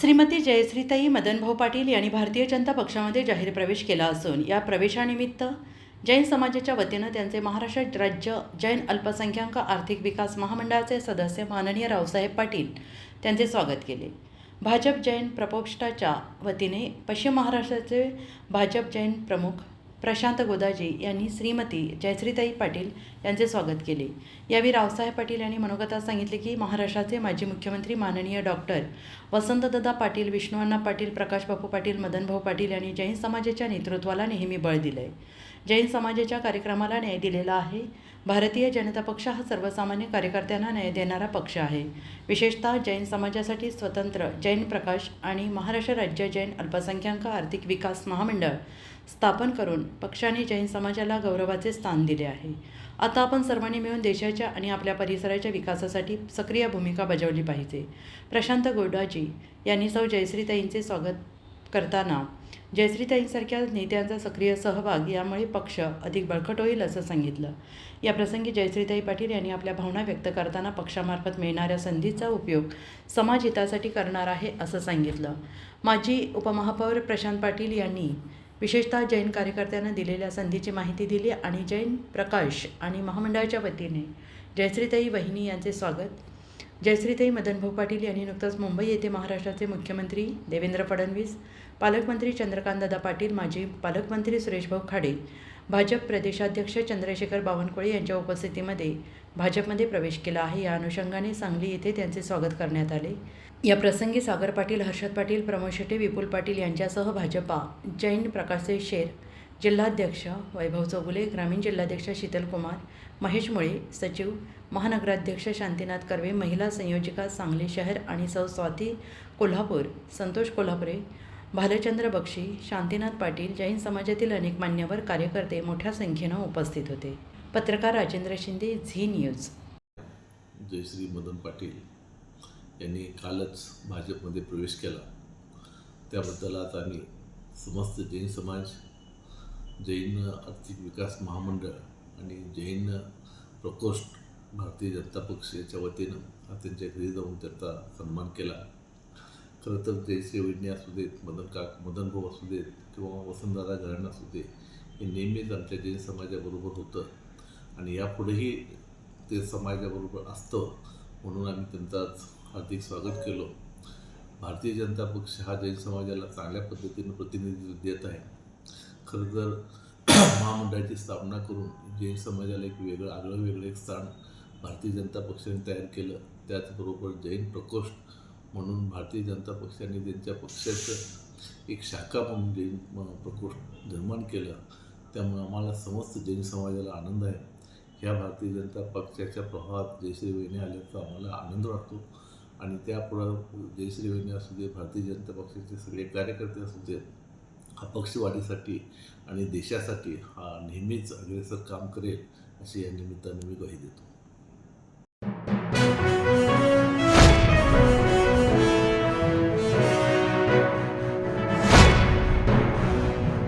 श्रीमती जयश्रीताई मदनभाऊ पाटील यांनी भारतीय जनता पक्षामध्ये जाहीर प्रवेश केला असून या प्रवेशानिमित्त जैन समाजाच्या वतीनं त्यांचे महाराष्ट्र राज्य जैन अल्पसंख्याक आर्थिक विकास महामंडळाचे सदस्य माननीय रावसाहेब पाटील त्यांचे स्वागत केले. भाजप जैन प्रकोष्ठाच्या वतीने पश्चिम महाराष्ट्राचे भाजप जैन प्रमुख प्रशांत गोदाजी यांनी श्रीमती जयश्रीताई पाटील यांचे स्वागत केले. यावेळी रावसाहेब पाटील यांनी मनोगतात सांगितले की महाराष्ट्राचे माजी मुख्यमंत्री माननीय डॉक्टर वसंतदादा पाटील विष्णुअण्णा पाटील प्रकाशबापू पाटील मदनभाऊ पाटील यांनी जैन समाजाच्या नेतृत्वाला नेहमी बळ दिलं आहे जैन समाजाच्या कार्यक्रमाला न्याय दिलेला आहे. भारतीय जनता पक्ष हा सर्वसामान्य कार्यकर्त्यांना न्याय देणारा पक्ष आहे. विशेषतः जैन समाजासाठी स्वतंत्र जैन प्रकाश आणि महाराष्ट्र राज्य जैन अल्पसंख्याक आर्थिक विकास महामंडळ स्थापन करून पक्षाने जैन समाजाला गौरवाचे स्थान दिले आहे. आता आपण सर्वांनी मिळून देशाच्या आणि आपल्या परिसराच्या विकासासाठी सक्रिय भूमिका बजावली पाहिजे. प्रशांत गोडाजी यांनी सौ जयश्रीताईंचे स्वागत करताना जयश्रीताईंसारख्या नेत्यांचा सक्रिय सहभाग यामुळे पक्ष अधिक बळकट होईल असं सांगितलं. या प्रसंगी जयश्रीताई पाटील यांनी आपल्या भावना व्यक्त करताना पक्षामार्फत मिळणाऱ्या संधीचा उपयोग समाज हितासाठी करणार आहे असं सांगितलं. माजी उपमहापौर प्रशांत पाटील यांनी विशेषतः जैन कार्यकर्त्यांना दिलेल्या संधीची माहिती दिली आणि जैन प्रकाश आणि महामंडळाच्या वतीने जयश्रीताई वहिनी यांचे स्वागत जयश्रीताई मदनभाऊ पाटील यांनी नुकताच मुंबई येथे महाराष्ट्राचे मुख्यमंत्री देवेंद्र फडणवीस पालकमंत्री चंद्रकांतदादा पाटील माजी पालकमंत्री सुरेशभाऊ खाडे भाजप प्रदेशाध्यक्ष चंद्रशेखर बावनकुळे यांच्या उपस्थितीमध्ये भाजपमध्ये प्रवेश केला आहे. या अनुषंगाने सांगली येथे त्यांचे स्वागत करण्यात आले. या प्रसंगी सागर पाटील हर्षद पाटील प्रमोद शेट्टे विपुल पाटील यांच्यासह भाजपा जैन प्रकाशचे शेर जिल्हाध्यक्ष वैभव चौगुले ग्रामीण जिल्हाध्यक्ष शीतल कुमार महेश मुळे सचिव महानगराध्यक्ष शांतीनाथ कर्वे महिला संयोजिका सांगली शहर आणि सौ स्वाती कोल्हापूर संतोष कोल्हापुरे भालचंद्र बक्षी शांतीनाथ पाटील जैन समाजातील अनेक मान्यवर कार्यकर्ते मोठ्या संख्येनं उपस्थित होते. पत्रकार राजेंद्र शिंदे झी न्यूज. जयश्री मदन पाटील यांनी कालच भाजपमध्ये प्रवेश केला. त्याबद्दल आज आम्ही समस्त जैन समाज जैन आर्थिक विकास महामंडळ आणि जैन प्रकोष्ठ भारतीय जनता पक्ष याच्या वतीनं त्यांच्या घरी जाऊन त्यांचा सन्मान केला. खरं तर जयश्री वहिनी असू देत मदन का मदन भाऊ असू देत किंवा वसंतदादा घराणं असू दे हे नेहमीच आमच्या जैन समाजाबरोबर होतं. आणि यापुढेही ते समाजाबरोबर असतं म्हणून आम्ही त्यांचाच हार्दिक स्वागत केलं. भारतीय जनता पक्ष हा जैन समाजाला चांगल्या पद्धतीनं प्रतिनिधित्व देत आहे. खरं तर महामंडळाची स्थापना करून जैन समाजाला एक वेगळं आगळं वेगळं एक स्थान भारतीय जनता पक्षाने तयार केलं. त्याचबरोबर जैन प्रकोष्ठ म्हणून भारतीय जनता पक्षाने त्यांच्या पक्षाचं एक शाखा म्हणून जैन म- प्रकोष्ठ निर्माण केलं. त्यामुळे आम्हाला समस्त जैन समाजाला आनंद आहे. ह्या भारतीय जनता पक्षाच्या प्रवाहात जयश्री वहिनी आल्याचा आम्हाला आनंद वाटतो. आणि त्यापुढं जयश्री वहिनी असू दे भारतीय जनता पक्षाचे सगळे कार्यकर्ते असू दे हा पक्षवाढीसाठी आणि देशासाठी हा नेहमीच अग्रेसर काम करेल अशी या निमित्ताने मी ग्वाही देतो.